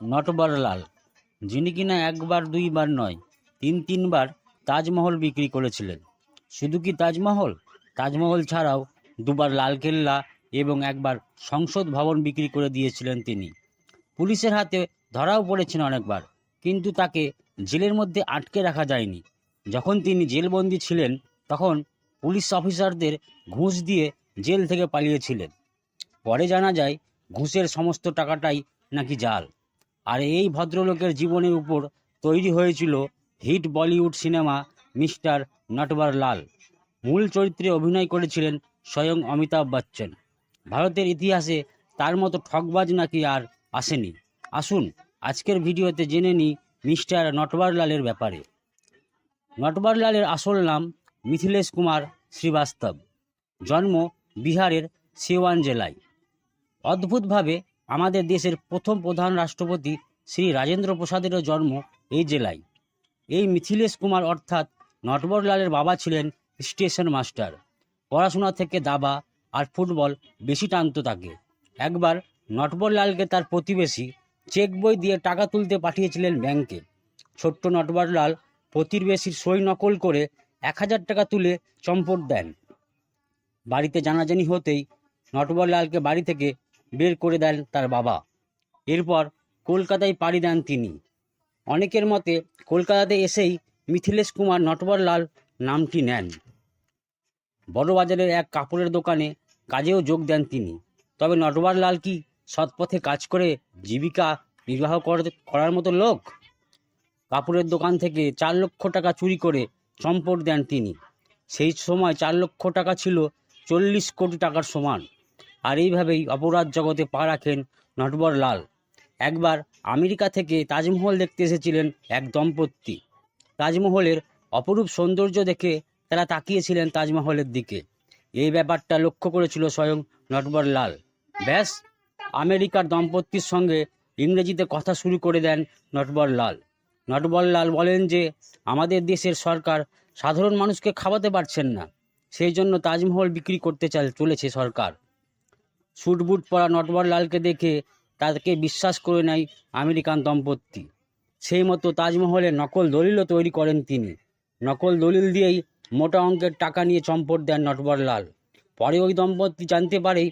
নটবরলাল, যিনি কিনা একবার, দুইবার নয়, তিন, তিনবার তাজমহল বিক্রি করেছিলেন। শুধু কি তাজমহল? তাজমহল ছাড়াও দুবার লালকেল্লা এবং একবার সংসদ ভবন বিক্রি করে দিয়েছিলেন তিনি। পুলিশের হাতে ধরাও পড়েছেন অনেকবার, কিন্তু তাকে জেলের মধ্যে আটকে রাখা যায়নি। যখন তিনি জেলবন্দি ছিলেন, তখন পুলিশ অফিসারদের ঘুষ দিয়ে জেল থেকে পালিয়েছিলেন। পরে জানা যায়, ঘুষের সমস্ত টাকাটাই নাকি জাল। আর এই ভদ্রলোকের জীবনের উপর তৈরি হয়েছিল hit Bollywood cinema mister Natwar Lal. মূল চরিত্রে অভিনয় করেছিলেন স্বয়ং অমিতাভ বচ্চন। ভারতের ইতিহাসে তার মতো ঠকবাজ নাকি আর আসেনি। আসুন আজকের ভিডিওতে জেনে নিই মিস্টার নটবরলালের ব্যাপারে। নটবরলালের আসল নাম মিথিলেশ কুমার শ্রীবাস্তব। জন্ম বিহারের সিওয়ান জেলায়। অদ্ভুতভাবে আমাদের দেশের প্রথম প্রধান রাষ্ট্রপতি শ্রী রাজেন্দ্র প্রসাদেরও জন্ম এই জেলায়। এই মিথিলেশ কুমার অর্থাৎ নটবরলালের বাবা ছিলেন স্টেশন মাস্টার। পড়াশোনা থেকে দাবা আর ফুটবল বেশি টানত তাকে। একবার নটবরলালকে তার প্রতিবেশী চেক বই দিয়ে টাকা তুলতে পাঠিয়েছিলেন ব্যাংকে। ছোট্ট নটবরলাল প্রতিবেশীর সই নকল করে এক হাজার টাকা তুলে চম্পট দেন। বাড়িতে জানাজানি হতেই নটবরলালকে বাড়ি থেকে বের করে দেন তার বাবা। এরপর কলকাতায় পাড়ি দেন তিনি। অনেকের মতে কলকাতাতে এসেই মিথিলেশ কুমার নটবরলাল নামটি নেন। বড়বাজারের এক কাপড়ের দোকানে কাজেও যোগ দেন তিনি। তবে নটবরলাল কি সৎপথে কাজ করে জীবিকা নির্বাহ কর- করার মতো লোক? কাপড়ের দোকান থেকে চার লক্ষ টাকা চুরি করে চম্পট দেন তিনি। সেই সময় চার লক্ষ টাকা ছিল চল্লিশ কোটি টাকার সমান। আর এইভাবেই অপরাধ জগতে পা রাখেন নটবর লাল একবার আমেরিকা থেকে তাজমহল দেখতে এসেছিলেন এক দম্পতি। তাজমহলের অপরূপ সৌন্দর্য দেখে তারা তাকিয়েছিলেন তাজমহলের দিকে। এই ব্যাপারটা লক্ষ্য করেছিল স্বয়ং নটবর লাল ব্যাস, আমেরিকার দম্পতির সঙ্গে ইংরেজিতে কথা শুরু করে দেন নটবর লাল নটবর লাল বলেন যে, আমাদের দেশের সরকার সাধারণ মানুষকে খাওয়াতে পারছেন না। সেই জন্য তাজমহল বিক্রি করতে চাল, চলেছে সরকার। বুট পরা নটবর লালকে দেখে তাকে বিশ্বাস করে নেয় আমেরিকান দম্পতি। সেই মতো তাজমহলে নকল দলিলও তৈরি করেন তিনি। নকল দলিল দিয়েই মোটা অঙ্কের টাকা নিয়ে চম্পট দেন নটবর লাল। পরে ওই দম্পতি জানতে পারে